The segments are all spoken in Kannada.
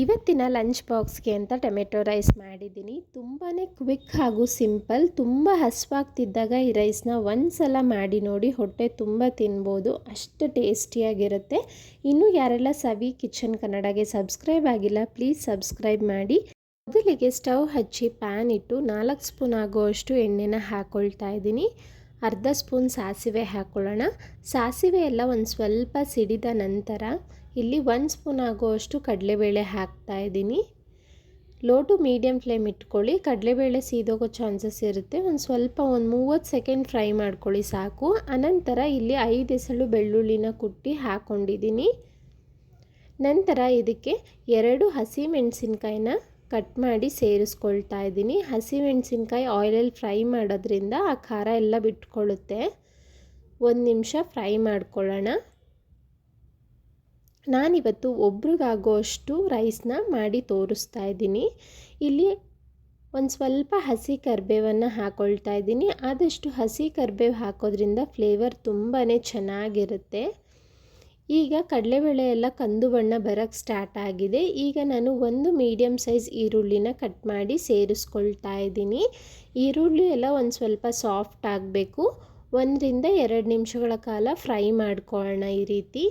ಇವತ್ತಿನ ಲಂಚ್ ಬಾಕ್ಸ್ಗೆ ಅಂತ ಟೊಮೆಟೊ ರೈಸ್ ಮಾಡಿದ್ದೀನಿ. ತುಂಬಾ ಕ್ವಿಕ್ ಹಾಗೂ ಸಿಂಪಲ್ ತುಂಬ ಹಸುವಾಗ್ತಿದ್ದಾಗ ಈ ರೈಸ್ನ ಒಂದು ಸಲ ಮಾಡಿ ನೋಡಿ ಹೊಟ್ಟೆ ತುಂಬ ತಿನ್ಬೋದು, ಅಷ್ಟು ಟೇಸ್ಟಿಯಾಗಿರುತ್ತೆ ಇನ್ನೂ ಯಾರೆಲ್ಲ ಸವಿ ಕಿಚನ್ ಕನ್ನಡಗೆ ಸಬ್ಸ್ಕ್ರೈಬ್ ಆಗಿಲ್ಲ ಪ್ಲೀಸ್ ಸಬ್ಸ್ಕ್ರೈಬ್ ಮಾಡಿ. ಮೊದಲಿಗೆ ಸ್ಟವ್ ಹಚ್ಚಿ ಪ್ಯಾನ್ ಇಟ್ಟು ನಾಲ್ಕು ಸ್ಪೂನ್ ಆಗುವಷ್ಟು ಎಣ್ಣೆನ ಹಾಕ್ಕೊಳ್ತಾ ಇದ್ದೀನಿ. ಅರ್ಧ ಸ್ಪೂನ್ ಸಾಸಿವೆ ಹಾಕ್ಕೊಳ್ಳೋಣ ಸಾಸಿವೆ ಎಲ್ಲ ಒಂದು ಸ್ವಲ್ಪ ಸಿಡಿದ ನಂತರ ಇಲ್ಲಿ ಒಂದು ಸ್ಪೂನ್ ಆಗುವಷ್ಟು ಕಡಲೆಬೇಳೆ ಹಾಕ್ತಾ ಇದ್ದೀನಿ. ಲೋ ಟು ಮೀಡಿಯಮ್ ಫ್ಲೇಮ್ ಇಟ್ಕೊಳ್ಳಿ. ಕಡಲೆಬೇಳೆ ಸೀದೋಗೋ ಚಾನ್ಸಸ್ ಇರುತ್ತೆ. ಒಂದು ಸ್ವಲ್ಪ ಒಂದು ಮೂವತ್ತು ಸೆಕೆಂಡ್ ಫ್ರೈ ಮಾಡ್ಕೊಳ್ಳಿ ಸಾಕು. ಅನಂತರ ಇಲ್ಲಿ ಐದು ಎಸಳು ಬೆಳ್ಳುಳ್ಳಿನ ಕುಟ್ಟಿ ಹಾಕ್ಕೊಂಡಿದ್ದೀನಿ ನಂತರ ಇದಕ್ಕೆ ಎರಡು ಹಸಿ ಮೆಣಸಿನ್ಕಾಯಿನ ಕಟ್ ಮಾಡಿ ಸೇರಿಸ್ಕೊಳ್ತಾ ಇದ್ದೀನಿ. ಹಸಿಮೆಣಸಿನ್ಕಾಯಿ ಆಯಿಲಲ್ಲಿ ಫ್ರೈ ಮಾಡೋದ್ರಿಂದ ಆ ಖಾರ ಎಲ್ಲ ಬಿಟ್ಕೊಳ್ಳುತ್ತೆ. ಒಂದು ನಿಮಿಷ ಫ್ರೈ ಮಾಡ್ಕೊಳ್ಳೋಣ. ನಾನಿವತ್ತು ಒಬ್ರಿಗಾಗೋಷ್ಟು ರೈಸ್ನ ಮಾಡಿ ತೋರಿಸ್ತಾ ಇದ್ದೀನಿ. ಇಲ್ಲಿ ಒಂದು ಸ್ವಲ್ಪ ಹಸಿ ಕರಿಬೇವನ್ನು ಹಾಕ್ಕೊಳ್ತಾ ಇದ್ದೀನಿ. ಆದಷ್ಟು ಹಸಿ ಕರಿಬೇವು ಹಾಕೋದ್ರಿಂದ ಫ್ಲೇವರ್ ತುಂಬಾ ಚೆನ್ನಾಗಿರುತ್ತೆ. ಈಗ ಕಡಲೆಬೇಳೆ ಎಲ್ಲ ಕಂದು ಬಣ್ಣ ಬರೋಕ್ಕೆ ಸ್ಟಾರ್ಟ್ ಆಗಿದೆ. ಈಗ ನಾನು ಒಂದು ಮೀಡಿಯಮ್ ಸೈಜ್ ಈರುಳ್ಳಿನ ಕಟ್ ಮಾಡಿ ಸೇರಿಸ್ಕೊಳ್ತಾ ಇದ್ದೀನಿ. ಈರುಳ್ಳಿ ಎಲ್ಲ ಒಂದು ಸ್ವಲ್ಪ ಸಾಫ್ಟ್ ಆಗಬೇಕು. ಒಂದರಿಂದ ಎರಡು ನಿಮಿಷಗಳ ಕಾಲ ಫ್ರೈ ಮಾಡ್ಕೊಳ್ಳೋಣ ಈ ರೀತಿ.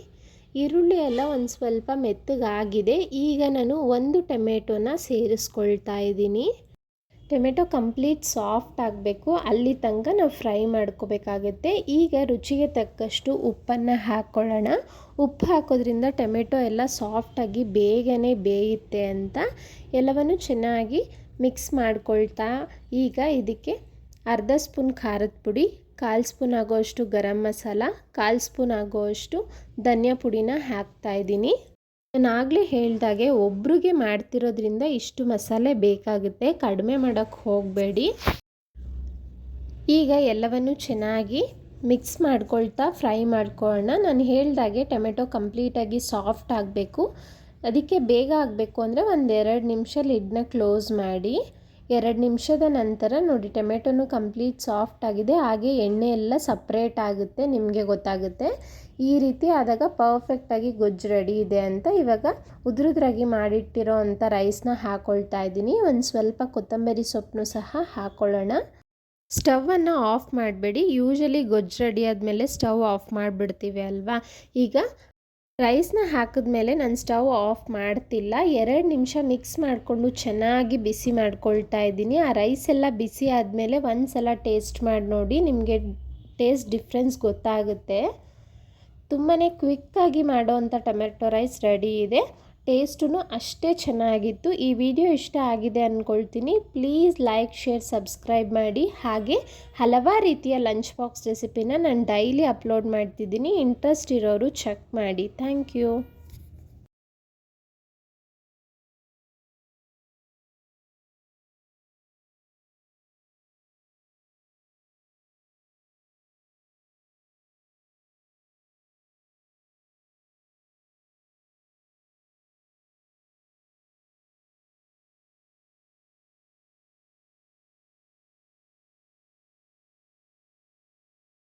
ಈರುಳ್ಳಿ ಎಲ್ಲ ಒಂದು ಸ್ವಲ್ಪ ಮೆತ್ತಗಾಗಿದೆ. ಈಗ ನಾನು ಒಂದು ಟೊಮೆಟೊನ ಸೇರಿಸ್ಕೊಳ್ತಾ ಇದ್ದೀನಿ. ಟೊಮೆಟೊ ಕಂಪ್ಲೀಟ್ ಸಾಫ್ಟ್ ಆಗಬೇಕು. ಅಲ್ಲಿ ತನಕ ನಾವು ಫ್ರೈ ಮಾಡ್ಕೋಬೇಕಾಗುತ್ತೆ. ಈಗ ರುಚಿಗೆ ತಕ್ಕಷ್ಟು ಉಪ್ಪನ್ನು ಹಾಕ್ಕೊಳ್ಳೋಣ ಉಪ್ಪು ಹಾಕೋದ್ರಿಂದ ಟೊಮೆಟೊ ಎಲ್ಲ ಸಾಫ್ಟಾಗಿ ಬೇಗನೆ ಬೇಯುತ್ತೆ ಅಂತ ಎಲ್ಲವನ್ನು ಚೆನ್ನಾಗಿ ಮಿಕ್ಸ್ ಮಾಡ್ಕೊಳ್ತಾ. ಈಗ ಇದಕ್ಕೆ ಅರ್ಧ ಸ್ಪೂನ್ ಖಾರದ ಪುಡಿ, ಕಾಲು ಸ್ಪೂನ್ ಆಗೋಷ್ಟು ಗರಂ ಮಸಾಲ, ಕಾಲು ಸ್ಪೂನ್ ಆಗೋಷ್ಟು ಧನಿಯಾ ಪುಡಿನ ಹಾಕ್ತಾ ಇದ್ದೀನಿ ನಾನು ಆಗಲೇ ಹೇಳ್ದಾಗೆ ಒಬ್ರಿಗೆ ಮಾಡ್ತಿರೋದ್ರಿಂದ ಇಷ್ಟು ಮಸಾಲೆ ಬೇಕಾಗುತ್ತೆ, ಕಡಿಮೆ ಮಾಡೋಕ್ಕೆ ಹೋಗಬೇಡಿ. ಈಗ ಎಲ್ಲವನ್ನು ಚೆನ್ನಾಗಿ ಮಿಕ್ಸ್ ಮಾಡ್ಕೊಳ್ತಾ ಫ್ರೈ ಮಾಡ್ಕೊಳ್ಳೋಣ. ನಾನು ಹೇಳ್ದಾಗೆ ಟೊಮೆಟೊ ಕಂಪ್ಲೀಟಾಗಿ ಸಾಫ್ಟ್ ಆಗಬೇಕು. ಅದಕ್ಕೆ ಬೇಗ ಆಗಬೇಕು ಅಂದರೆ ಒಂದೆರಡು ನಿಮಿಷ ಲಿಡ್ನ ಕ್ಲೋಸ್ ಮಾಡಿ. ಎರಡು ನಿಮಿಷದ ನಂತರ ನೋಡಿ, ಟೊಮೆಟೊನು ಕಂಪ್ಲೀಟ್ ಸಾಫ್ಟ್ ಆಗಿದೆ. ಹಾಗೆ ಎಣ್ಣೆ ಎಲ್ಲ ಸಪ್ರೇಟ್ ಆಗುತ್ತೆ, ನಿಮಗೆ ಗೊತ್ತಾಗುತ್ತೆ. ಈ ರೀತಿ ಆದಾಗ ಪರ್ಫೆಕ್ಟಾಗಿ ಗೊಜ್ಜು ರೆಡಿ ಇದೆ ಅಂತ ಇವಾಗ ಉದುರುದ್ರಾಗಿ ಮಾಡಿಟ್ಟಿರೋ ಅಂಥ ರೈಸ್ನ ಹಾಕ್ಕೊಳ್ತಾ ಇದ್ದೀನಿ. ಒಂದು ಸ್ವಲ್ಪ ಕೊತ್ತಂಬರಿ ಸೊಪ್ಪನ್ನು ಸಹ ಹಾಕ್ಕೊಳ್ಳೋಣ ಸ್ಟವನ್ನು ಆಫ್ ಮಾಡಬೇಡಿ. ಯೂಶಲಿ ಗೊಜ್ಜು ರೆಡಿ ಆದಮೇಲೆ ಸ್ಟವ್ ಆಫ್ ಮಾಡಿಬಿಡ್ತೀವಿ ಅಲ್ವಾ? ಈಗ ರೈಸ್ನ ಹಾಕಿದ್ಮೇಲೆ ನಾನು ಸ್ಟವ್ ಆಫ್ ಮಾಡ್ತಿಲ್ಲ. ಎರಡು ನಿಮಿಷ ಮಿಕ್ಸ್ ಮಾಡಿಕೊಂಡು ಚೆನ್ನಾಗಿ ಬಿಸಿ ಮಾಡ್ಕೊಳ್ತಾ ಇದ್ದೀನಿ. ಆ ರೈಸ್ ಎಲ್ಲ ಬಿಸಿ ಆದಮೇಲೆ ಒಂದು ಸಲ ಟೇಸ್ಟ್ ಮಾಡಿ ನೋಡಿ, ನಿಮಗೆ ಟೇಸ್ಟ್ ಡಿಫ್ರೆನ್ಸ್ ಗೊತ್ತಾಗುತ್ತೆ. ತುಂಬಾ ಕ್ವಿಕ್ಕಾಗಿ ಮಾಡೋವಂಥ ಟೊಮೆಟೊ ರೈಸ್ ರೆಡಿ ಇದೆ. ಟೇಸ್ಟೂ ಅಷ್ಟೇ ಚೆನ್ನಾಗಿತ್ತು. ಈ ವಿಡಿಯೋ ಇಷ್ಟ ಆಗಿದೆ ಅಂದ್ಕೊಳ್ತೀನಿ ಪ್ಲೀಸ್ ಲೈಕ್, ಶೇರ್, ಸಬ್ಸ್ಕ್ರೈಬ್ ಮಾಡಿ. ಹಾಗೆ ಹಲವಾರು ರೀತಿಯ ಲಂಚ್ ಬಾಕ್ಸ್ ರೆಸಿಪಿನ ನಾನು ಡೈಲಿ ಅಪ್ಲೋಡ್ ಮಾಡ್ತಿದ್ದೀನಿ. ಇಂಟ್ರೆಸ್ಟ್ ಇರೋರು ಚೆಕ್ ಮಾಡಿ. Thank you.